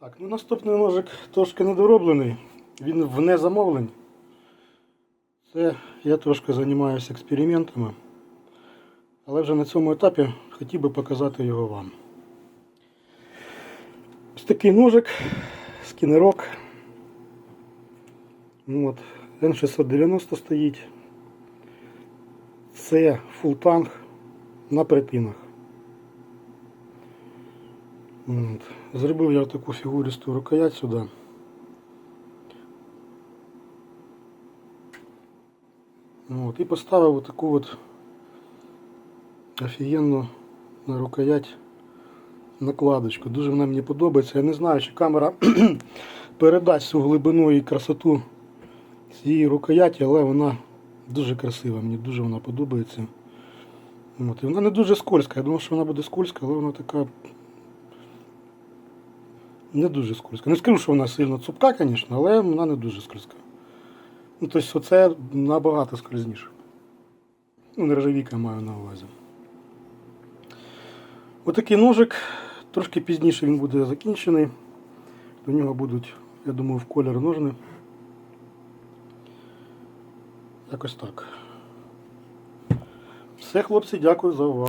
Так, ну наступний ножик трошки недороблений. Він вне замовлень. Це я трошки займаюся експериментами. Але вже на цьому етапі хотів би показати його вам. Ось такий ножик, скінерок. Ну, от, N690 стоїть. Це фултанг на припінах. От. Зробив я таку фігуристу рукоять сюди. От. І поставив таку от офігенну на рукоять накладочку. Дуже вона мені подобається. Я не знаю, чи камера передасть всю глибину і красоту цієї рукояті, але вона дуже красива, мені дуже вона подобається. От. І вона не дуже скользка. Я думав, що вона буде скользка, але вона така не дуже скользка. Не скажу, що вона сильно цупка, звісно, але вона не дуже скользка. Ну, тобто оце набагато скользніше. Ну, нержавійка маю на увазі. Отакий ножик. Трошки пізніше він буде закінчений. До нього будуть, я думаю, в колір ножни. Якось так. Все, хлопці, дякую за увагу.